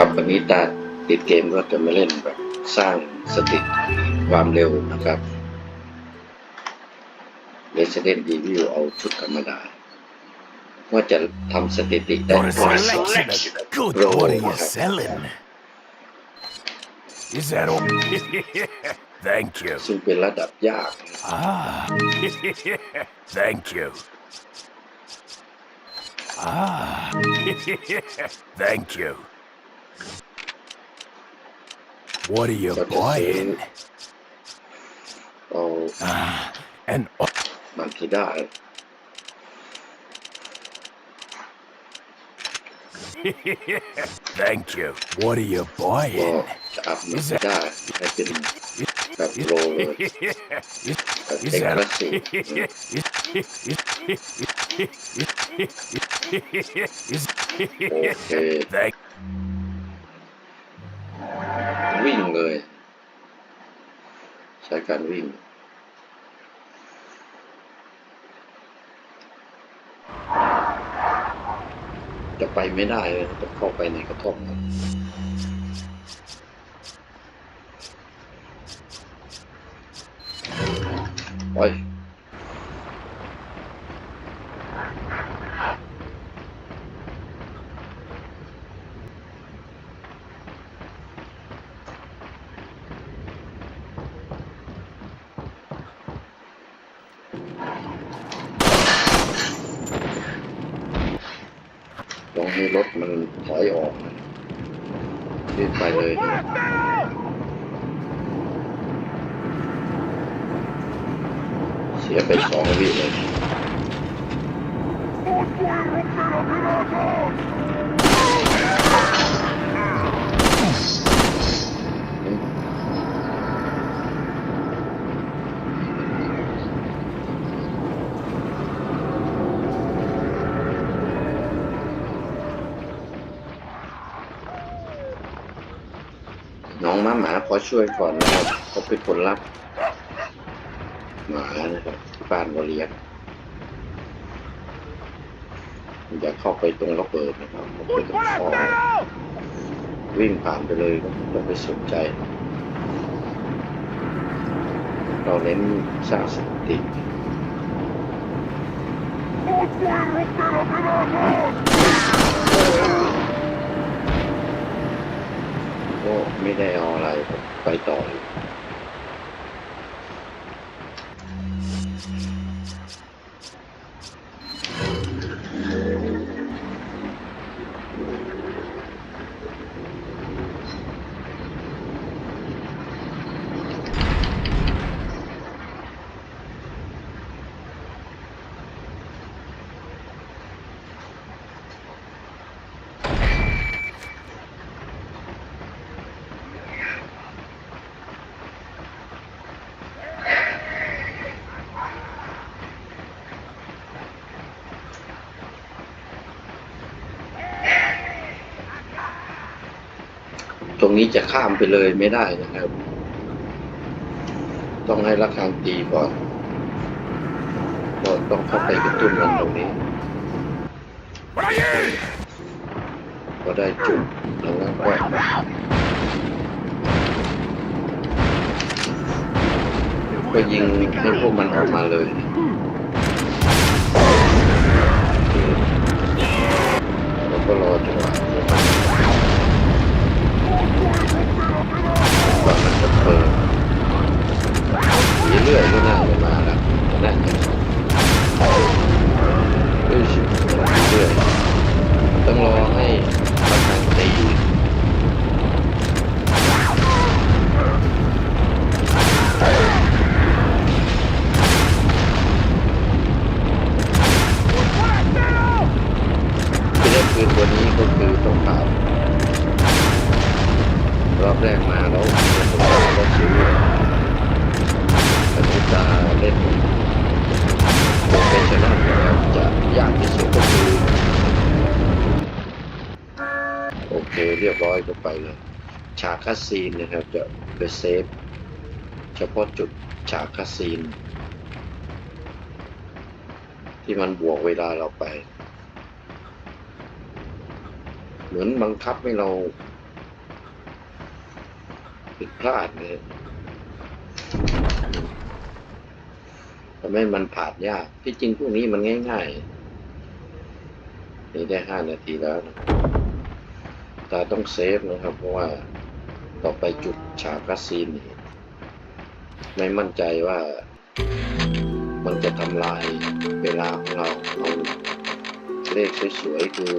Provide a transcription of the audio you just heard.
ครับวันนี้ตาติดเกมก็จะมาเล่นแบบสร้างสถิติความเร็วนะครับ Resident Evil เอาชุดธรรมดา ว่าจะทำสถิติได้ What a ร้อย selection of good. Roll, What are you okay. selling? Is that all? Thank you. ซึ่งเป็นระดับยาก Ah. Thank you. Ah. Thank you. What are you ก็จะซื้อ buying? เอา Ah. And oh, มันที่ได้ thank you. What are you ก็ buying? จะอัพมันที่ได้ให้เป็น ใช้การวิ่ง จะไปไม่ได้เลยต้องเข้าไปในกระท่อมครับไป ลองให้รถมันถอยออกนี่ไปเลยเสียไปสองวิเลย น้องหมาหมาขอช่วยก่อนนะครับเขาเป็นคนรับหมานะครับที่บ้านก็เลี้ยงอย่าเข้าไปตรงระเบิดนะครับระเบิดตรงคอวิ่งผ่านไปเลยก็ไม่ต้องไปสนใจ เราเน้นสร้างสติก็ ไม่ได้เอาอะไรไปต่อเลย ตรงนี้จะข้ามไปเลยไม่ได้นะครับ ต้องให้ระฆังตีก่อนก็ต้องเข้าไปกระตุ้นมันตรงนี้ก็ได้จุดแล้วก็ก็ยิงให้พวกมันออกมาเลย เรียบร้อยก็ไปเลย ฉากคัสซีนนะครับ จะเป็นเซฟเฉพาะจุดฉากคัสซีน ที่มันบวกเวลาเราไป เหมือนบังคับให้เราผิดพลาดเลยทำให้มันผ่านยาก ที่จริงพวกนี้มันง่ายๆ นี่ได้ห้านาทีแล้วนะ ตาต้องเซฟนะครับ เพราะว่าต่อไปจุดฉากคัสซีนไม่มั่นใจว่ามันจะทำลายเวลาของเราเอาเลขสวยๆคือ